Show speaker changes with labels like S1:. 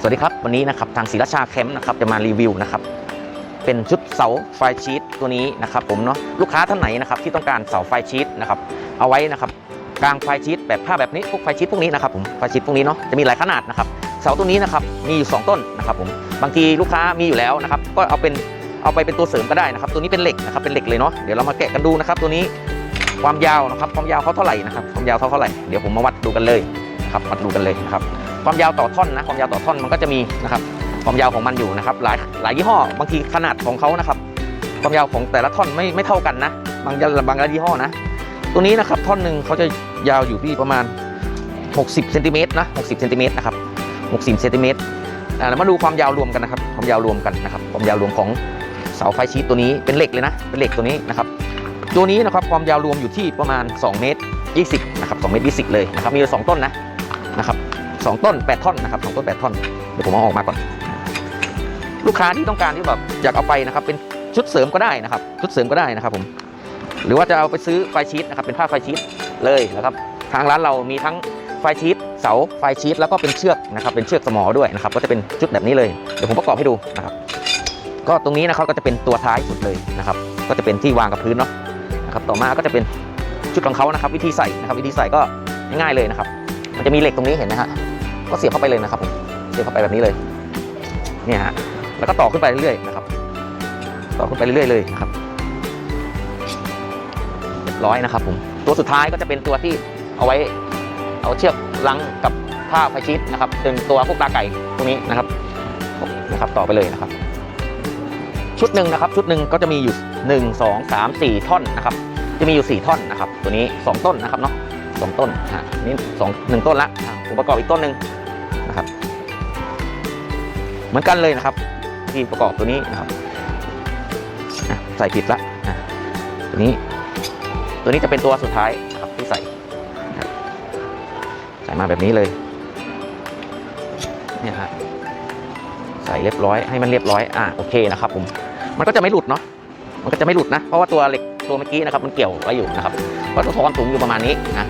S1: สวัสดีครับ วันนี้นะครับทางศรีราชาแคมป์นะครับจะมารีวิวนะครับเป็นชุดเสาไฟชีตตัวนี้นะครับผมเนาะลูกค้าท่านไหนนะครับที่ต้องการเสาไฟชีตนะครับเอาไว้นะครับกลางไฟชีตแบบผ้าแบบนี้พวกไฟชีตพวกนี้นะครับผมไฟชีตพวกนี้เนาะจะมีหลายขนาดนะครับเสาตัวนี้นะครับมีอยู่ 2 ต้นนะครับผมบางทีลูกค้ามีอยู่แล้วนะครับก็เอาเป็นเอาไปเป็นตัวเสริมก็ได้นะครับ ตัวนี้เป็นเหล็กนะครับเป็นเหล็กเลยเนาะเดี๋ยวเรามาแกะกันดูนะครับตัวนี้ความยาวนะครับความยาวเขาเท่าไหร่นะครับความยาวเขาเท่าไหร่เดี๋ยวผมมาวัดดูกันเลยนะครับวัดดูกันเลยนะครับ ความยาวต่อท่อนนะความยาวต่อท่อนมันก็จะมีนะครับความยาวของมันอยู่นะครับหลายหลายยี่ห้อบางทีขนาดของเขานะครับ ความยาวของแต่ละท่อนไม่ไม่เท่ากันนะ บางยาบางยี่ห้อนะ ตัวนี้นะครับท่อนหนึ่งเขาจะยาวอยู่ที่ประมาณ 60เซนติเมตรนะ60เซนติเมตรนะครับ60เซนติเมตรอ่าแล้วมาดูความยาวรวมกันนะครับ ความยาวรวมกันนะครับ ความยาวรวมของเสาไฟชีตตัวนี้เป็นเหล็กเลยนะ เป็นเหล็กตัวนี้นะครับ ตัวนี้นะครับความยาวรวมอยู่ที่ประมาณ 2 เมตร 20 นะครับ2เมตร20 เลยนะครับ มีอยู่สองต้นนะนะครับ สองต้น 8 ท่อนนะครับสองต้น 8 ท่อน เดี๋ยวผมเอาออกมาก่อน ลูกค้าที่ต้องการที่แบบอยากเอาไปนะครับ เป็นชุดเสริมก็ได้นะครับ ชุดเสริมก็ได้นะครับผม หรือว่าจะเอาไปซื้อไฟชีตนะครับ เป็นผ้าไฟชีตเลยนะครับ ทางร้านเรามีทั้งไฟชีตเสาไฟชีตแล้วก็เป็นเชือกนะครับ เป็นเชือกสมอด้วยนะครับ ก็จะเป็นชุดแบบนี้เลย เดี๋ยวผมประกอบให้ดูนะครับ ก็ตรงนี้นะครับก็จะเป็นตัวท้ายสุดเลยนะครับ ก็จะเป็นที่วางกับพื้นเนาะนะครับ ต่อมาก็จะเป็นชุดของเขานะครับ วิธีใส่นะครับ วิธีใส่ก็ง่ายๆเลยนะครับ มันจะมีเหล็กตรงนี้เห็นไหมฮะ ก็เสียบเข้าไปเลยนะครับผมเสียบเข้าไปแบบนี้เลยเนี่ยฮะแล้วก็ต่อขึ้นไปเรื่อยๆนะครับ ต่อขึ้นไปเรื่อยๆเลยนะครับเรียบร้อยนะครับผมตัวสุดท้ายก็จะเป็นตัวที่เอาไว้เอาเชือกลังกับผ้าไฟชีตนะครับเป็นตัวพวกตาไก่ตรงนี้นะครับนะครับต่อไปเลยนะครับ ชุดหนึ่งนะครับ ชุดหนึ่งก็จะมีอยู่ 1 2 3 4 ท่อนนะครับ จะมีอยู่ 4 ท่อนนะครับ ตัวนี้ 2 ต้นนะครับเนาะสองต้นฮะนี่สองหนึ่งต้นละอะผมประกอบอีกต้นหนึ่ง นะครับ เหมือนกันเลยนะครับ ที่ประกอบตัวนี้นะครับใส่ผิดละตัวนี้ ตัวนี้จะเป็นตัวสุดท้ายนะครับที่ใส่ใส่มาแบบนี้เลยเนี่ยฮะใส่เรียบร้อยให้มันเรียบร้อยอะโอเคนะครับผมมันก็จะไม่หลุดเนาะมันก็จะไม่หลุดนะ เพราะว่าตัวเหล็กตัวเมื่อกี้นะครับมันเกี่ยวไว้อยู่นะครับเพราะตัวความสูงอยู่ประมาณนี้นะ